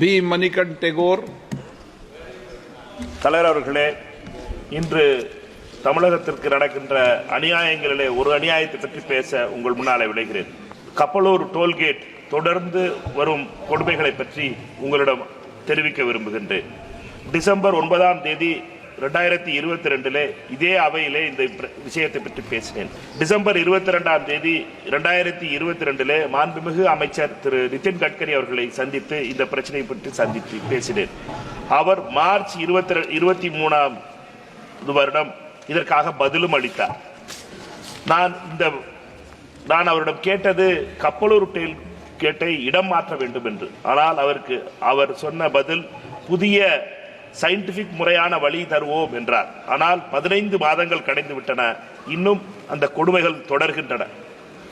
B மணிகண்ட் டெகோர் தலைவர் அவர்களே இன்று தமிழகத்திற்கு நடக்கின்ற அநியாயங்களிலே ஒரு அநியாயத்தை பற்றி பேச உங்கள் முன்னாலே விளைகிறேன் கப்பலூர் டோல்கேட் தொடர்ந்து வரும் கொடுமைகளை பற்றி உங்களிடம் தெரிவிக்க விரும்புகின்றேன். டிசம்பர் ஒன்பதாம் தேதி ரெண்டாயிரத்தி இருபத்தி ரெண்டிலே இதே அவையிலே இந்த விஷயத்தை பற்றி பேசினேன். டிசம்பர் இருபத்தி ரெண்டாம் தேதி ரெண்டாயிரத்தி இருபத்தி ரெண்டிலே மாண்புமிகு அமைச்சர் திரு நிதின் கட்கரி அவர்களை சந்தித்து இந்த பிரச்சனை பற்றி சந்தித்து பேசினேன். அவர் மார்ச் இருபத்தி இருபத்தி மூணாம் வருடம் இதற்காக பதிலும் அளித்தார். நான் இந்த நான் அவரிடம் கேட்டது கப்பலூர் டெயில் கேட்டை இடம் மாற்ற வேண்டும் என்று. ஆனால் அவருக்கு அவர் சொன்ன பதில் புதிய சயின்டிபிக் முறையான வழி தருவோம் என்றார். ஆனால் பதினைந்து மாதங்கள் கடைந்துவிட்டன இன்னும் அந்த கொடுமைகள் தொடர்கின்றன.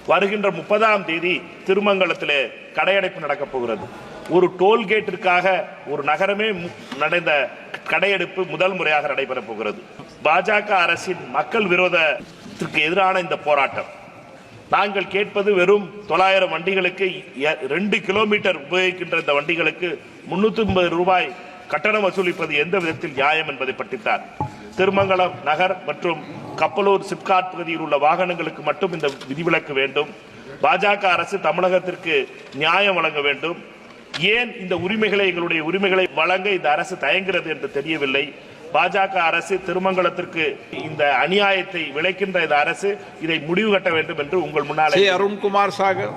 வருகின்ற முப்பதாம் தேதி திருமங்கலத்திலே கடையடைப்பு நடக்கப் போகிறது. ஒரு டோல்கேட்டிற்காக ஒரு நகரமே மு- நடந்த கடையெடுப்பு முதல் முறையாக நடைபெறப் போகிறது. பாஜக அரசின் மக்கள் விரோதத்திற்கு எதிரான இந்த போராட்டம். நாங்கள் கேட்பது வெறும் தொள்ளாயிரம் வண்டிகளுக்கு எ- ரெண்டு கிலோமீட்டர் உபயோகிக்கின்ற இந்த வண்டிகளுக்கு முன்னூத்தி ரூபாய் கட்டணம் வசூலிப்பது எந்த விதத்தில் நியாயம் என்பதை பற்றித்தான். திருமங்கலம் நகர் மற்றும் கப்பலூர் சிப்காட் பகுதியில் உள்ள வாகனங்களுக்கு மட்டும் இந்த விதிவிலக்கு வேண்டும். பாஜக அரசு தமிழகத்திற்கு நியாயம் வழங்க வேண்டும். ஏன் இந்த உரிமைகளை எங்களுடைய உரிமைகளை வழங்க இந்த அரசு தயங்குகிறது என்று தெரியவில்லை. பாஜக அரசு திருமங்கலத்திற்கு இந்த அநியாயத்தை விளைக்கின்ற இந்த அரசு இதை முடிவு கட்ட வேண்டும் என்று உங்கள் முன்னாலே அருண்குமார் சாகர்.